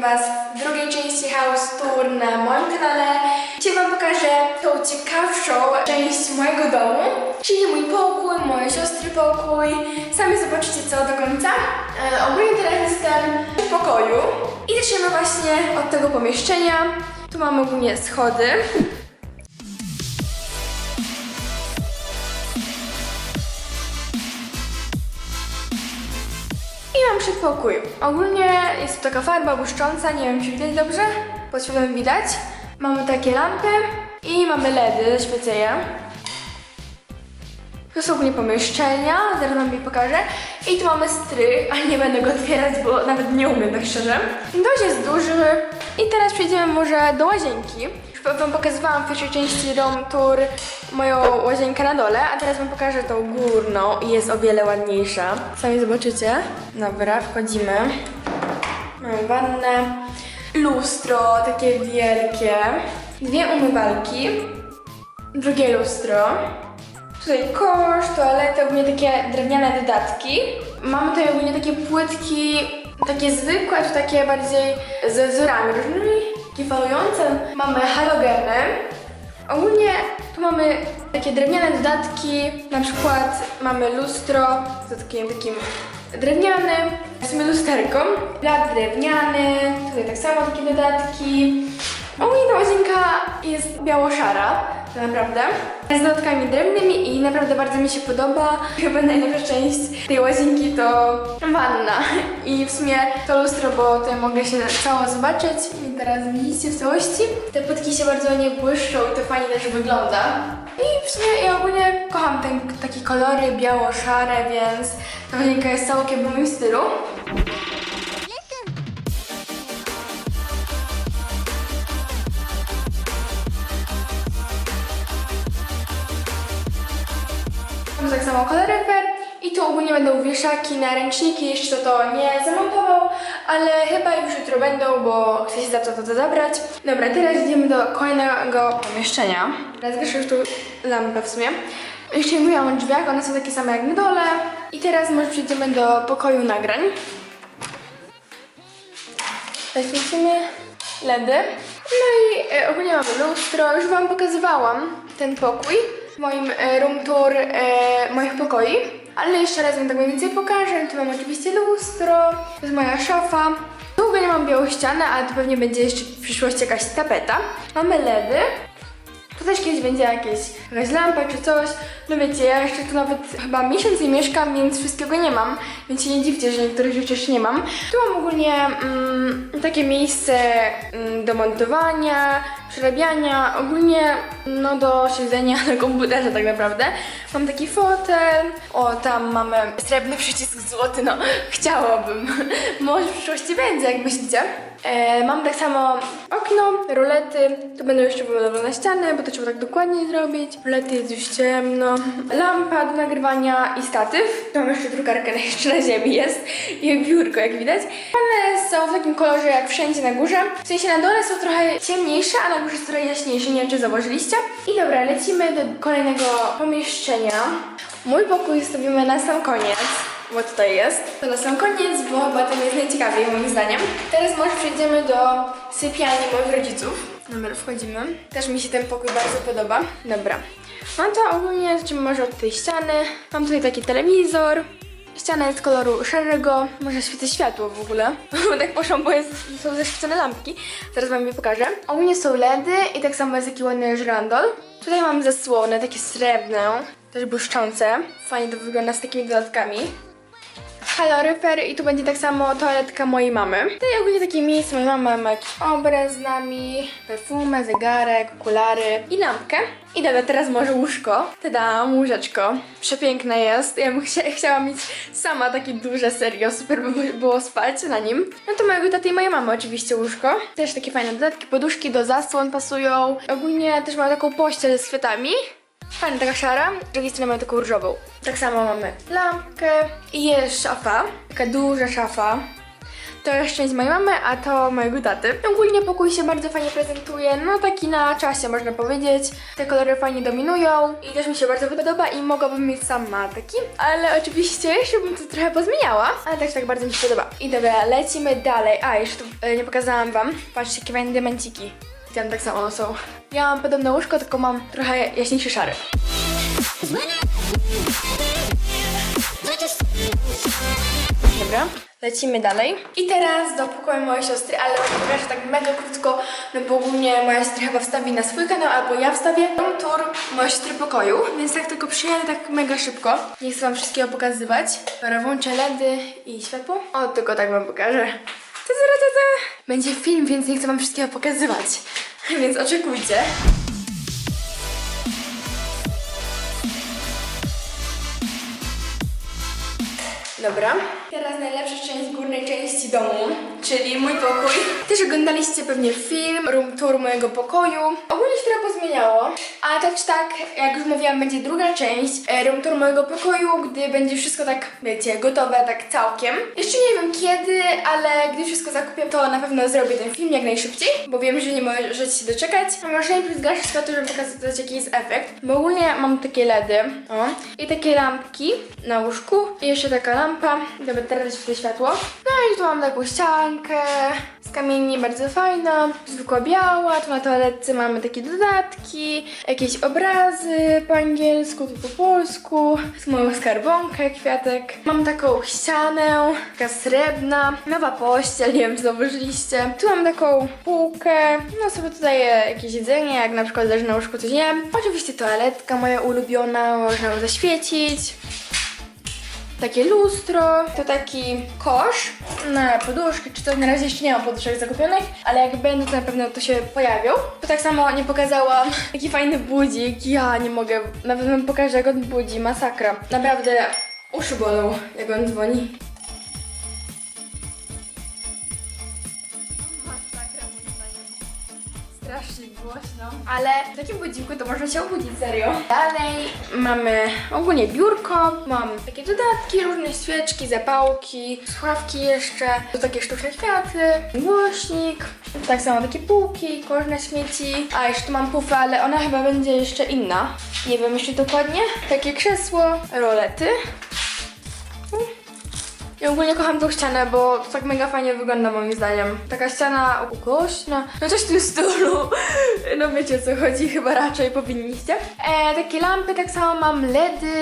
Was w drugiej części House Tour na moim kanale. Dzisiaj Wam pokażę tą ciekawszą część mojego domu, czyli mój pokój, mojej siostry pokój. Sami zobaczycie co do końca. E, ogólnie teraz jestem w pokoju i zaczniemy właśnie od tego pomieszczenia. Tu mamy ogólnie schody. Mam przedpokój. Ogólnie jest to taka farba błyszcząca, nie wiem czy widać dobrze, pod światłem widać. Mamy takie lampy i mamy LEDy, zaświecenia. To są ogólnie pomieszczenia, zaraz wam je pokażę. I tu mamy strych, ale nie będę go otwierać, bo nawet nie umiem tak szczerze. Dość jest duży. I teraz przejdziemy może do łazienki. Wam pokazywałam w pierwszej części room tour moją łazienkę na dole, a teraz wam pokażę tą górną i jest o wiele ładniejsza. Sami zobaczycie. Dobra, wchodzimy. Mamy wannę, lustro takie wielkie, dwie umywalki, drugie lustro, Tutaj kosz, toaleta, ogólnie takie drewniane dodatki. Mamy tutaj ogólnie takie płytki, takie zwykłe, czy takie bardziej ze wzorami różnymi, falujące. Mamy halogeny. Ogólnie tu mamy takie drewniane dodatki, na przykład mamy lustro z dodatkiem takim drewnianym, w lusterką, blat drewniany, tutaj tak samo takie dodatki. Ogólnie ta łazienka jest biało-szara, to naprawdę. Z dodatkami drewnymi i naprawdę bardzo mi się podoba. Chyba najlepsza część tej łazienki to wanna. I w sumie to lustro, bo tutaj mogę się cało zobaczyć i teraz widzicie w całości. Te płytki się bardzo nie błyszczą i to fajnie też wygląda. I w sumie ja ogólnie kocham ten, takie kolory biało-szare, więc ta łazienka jest całkiem w moim stylu. Mam tak samo koloryfer i tu ogólnie będą wieszaki na ręczniki, jeszcze to nie zamontował, ale chyba już jutro będą, bo chcę się za to, to, to zabrać. Dobra, teraz idziemy do kolejnego pomieszczenia. Teraz wieszę już tu lampę w sumie. Jeszcze nie mówiłam o drzwiach, one są takie same jak na dole. I teraz może przejdziemy do pokoju nagrań. Zaświecimy LEDy. No i e, ogólnie mamy lustro. Już Wam pokazywałam ten pokój moim e, room tour e, moich pokoi. Ale jeszcze raz Wam tak mniej więcej pokażę. Tu mam oczywiście lustro, to jest moja szafa. Tu ogólnie mam białą ścianę, ale to pewnie będzie jeszcze w przyszłości jakaś tapeta. Mamy LEDy. Tu też kiedyś będzie jakieś, jakaś lampa czy coś. No wiecie, ja jeszcze tu nawet chyba miesiąc nie mieszkam, więc wszystkiego nie mam. Więc się nie dziwcie, że niektórych rzeczy jeszcze nie mam. Tu mam ogólnie mm, takie miejsce mm, do montowania, przerabiania, ogólnie no do siedzenia na komputerze tak naprawdę. Mam taki fotel. O, tam mamy srebrny przycisk złoty, no chciałabym. Może w przyszłości będzie, jak myślicie. E, mam tak samo okno, rolety. Tu będą jeszcze wymalowane ściany, bo to trzeba tak dokładnie zrobić. Rolety jest już ciemno. Lampa do nagrywania i statyw. Mam jeszcze drukarkę, jeszcze na ziemi jest. I biurko, jak widać. One są w takim kolorze jak wszędzie na górze. W sensie na dole są trochę ciemniejsze, a na górze jest trochę jaśniejsze. Nie wiem, czy zauważyliście. I dobra, lecimy do kolejnego pomieszczenia. Mój pokój zostawimy na sam koniec bo tutaj jest. To na sam koniec, bo chyba to jest najciekawiej moim zdaniem. Teraz może przejdziemy do sypialni moich rodziców. Dobra, wchodzimy. Też mi się ten pokój bardzo podoba. Dobra. No to ogólnie zaczniemy może od tej ściany. Mam tutaj taki telewizor. Ściana jest koloru szarego. Może świecę światło w ogóle. Tak poszłam, bo jest, są zaświecone lampki. Zaraz wam je pokażę. Ogólnie są LEDy i tak samo jest taki ładny żrandol. Tutaj mam zasłony, takie srebrne, też błyszczące. Fajnie to wygląda z takimi dodatkami kaloryfer i tu będzie tak samo toaletka mojej mamy. Tutaj ogólnie takie miejsce, moja mama ma jakiś obraz z nami, perfumę, zegarek, okulary i lampkę. I dobra, teraz może łóżko. Tada, łóżeczko. Przepiękne jest. Ja bym chcia chciała mieć sama takie duże, serio, super by było spać na nim. No to mojego taty i mojej mamy oczywiście łóżko. Też takie fajne dodatki, poduszki do zasłon pasują. Ogólnie też mam taką pościel z kwiatami. Fajna taka szara, z drugiej strony mamy taką różową. Tak samo mamy lampkę i jest szafa, taka duża szafa. To jest część mojej mamy, a to mojego taty. Ogólnie pokój się bardzo fajnie prezentuje, no taki na czasie można powiedzieć. Te kolory fajnie dominują i też mi się bardzo podoba i mogłabym mieć sama taki, ale oczywiście jeszcze bym to trochę pozmieniała, ale też tak bardzo mi się podoba. I dobra, lecimy dalej. A, jeszcze tu e, nie pokazałam wam. Patrzcie, jakie fajne diamenciki. Tak samo. Ja mam podobne łóżko, tylko mam trochę jaśniejszy szary. Dobra, lecimy dalej. I teraz do pokoju mojej siostry, ale pokażę tak mega krótko, no bo ogólnie moja siostra chyba wstawi na swój kanał, albo ja wstawię room tour mojej siostry pokoju, więc tak tylko przyjadę tak mega szybko. Nie chcę wam wszystkiego pokazywać. Dobra, włączę LEDy i światło. O, tylko tak wam pokażę. Będzie film, więc nie chcę wam wszystkiego pokazywać. Więc oczekujcie. Dobra. Teraz najlepsza część górnej części domu, czyli mój pokój. Też oglądaliście pewnie film, room tour mojego pokoju. Ogólnie się trochę pozmieniało, ale tak czy tak, jak już mówiłam, będzie druga część e, room tour mojego pokoju, gdy będzie wszystko tak, wiecie, gotowe tak całkiem. Jeszcze nie wiem kiedy, ale gdy wszystko zakupię, to na pewno zrobię ten film jak najszybciej, bo wiem, że nie możecie się doczekać. Może najpierw zgasić światło, żeby pokazać jaki jest efekt, bo ogólnie mam takie LEDy, o, i takie lampki na łóżku i jeszcze taka lampa, żeby teraz światło. No i tu mam taką ściankę kamieni, bardzo fajna, zwykła biała, tu na toaletce mamy takie dodatki, jakieś obrazy po angielsku, tu po polsku, z moją skarbonkę, kwiatek. Mam taką ścianę, taka srebrna, nowa pościel, nie wiem czy zauważyliście. Tu mam taką półkę, no sobie tutaj jakieś jedzenie, jak na przykład leży na łóżku coś jem. Oczywiście toaletka moja ulubiona, można ją zaświecić takie lustro, to taki kosz na poduszki, czy to na razie jeszcze nie mam poduszek zakupionych, ale jak będą, to na pewno to się pojawią. To tak samo nie pokazałam, jaki fajny budzik, ja nie mogę, nawet wam pokażę jak on budzi, masakra. Naprawdę uszy bolą, jak on dzwoni. Głośno. Ale w takim budziku to można się obudzić, serio. Dalej mamy ogólnie biurko, mam takie dodatki, różne świeczki, zapałki, słuchawki jeszcze, tu takie sztuczne kwiaty, głośnik, tak samo takie półki, kosz na śmieci, a jeszcze tu mam pufę, ale ona chyba będzie jeszcze inna. Nie wiem jeszcze dokładnie. Takie krzesło, rolety. Ja ogólnie kocham tą ścianę, bo to tak mega fajnie wygląda moim zdaniem. Taka ściana głośna, no coś w tym stylu. No wiecie co chodzi, chyba raczej powinniście. E, takie lampy tak samo mam, LEDy,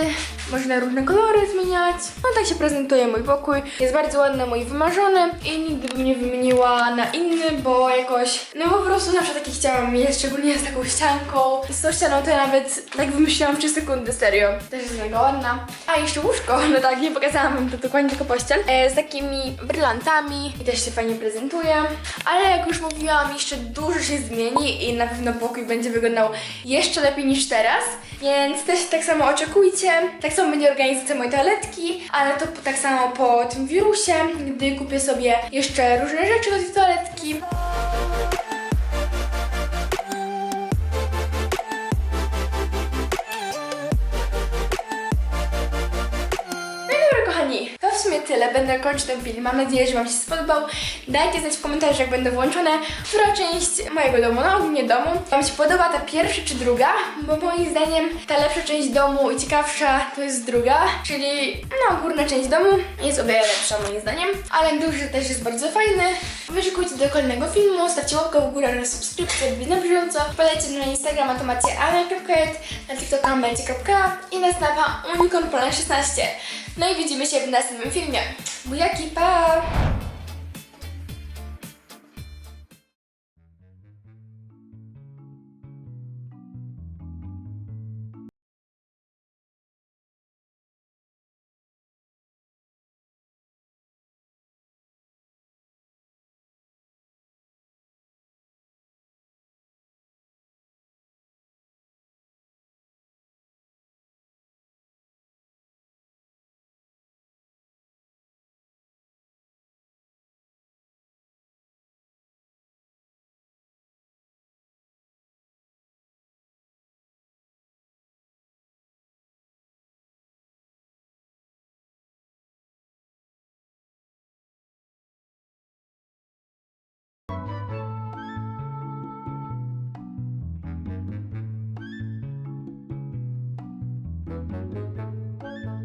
można różne kolory zmieniać. No tak się prezentuje mój pokój. Jest bardzo ładny, mój wymarzony i nigdy bym nie wymieniła na inny, bo jakoś, no po prostu zawsze taki chciałam mieć, szczególnie z taką ścianką. Z tą ścianą to ja nawet tak wymyśliłam 3 sekundy, serio. Też jest mega ładna. A jeszcze łóżko, no tak, nie pokazałam wam to dokładnie, tylko. E, z takimi brylantami i też się fajnie prezentuje. Ale jak już mówiłam, jeszcze dużo się zmieni i na pewno pokój będzie wyglądał jeszcze lepiej niż teraz. Więc też tak samo oczekujcie. Tak samo będzie organizacja mojej toaletki, ale to tak samo po tym wirusie, gdy kupię sobie jeszcze różne rzeczy do tej toaletki. Tyle. Będę kończyć ten film. Mam nadzieję, że Wam się spodobał. Dajcie znać w komentarzach, jak będą włączone, która część mojego domu, no ogólnie domu, Wam się podoba ta pierwsza czy druga, bo moim zdaniem ta lepsza część domu i ciekawsza to jest druga, czyli no górna część domu jest o wiele lepsza moim zdaniem, ale duży też jest bardzo fajny. Wyczekujcie do kolejnego filmu, stawcie łapkę w górę oraz subskrypcję, by na bieżąco. Wpadajcie na Instagrama, to macie ale.ed, na TikToka będzie.a i na Snapa unicorn 16. No i widzimy się w następnym filmie. Buja kipa!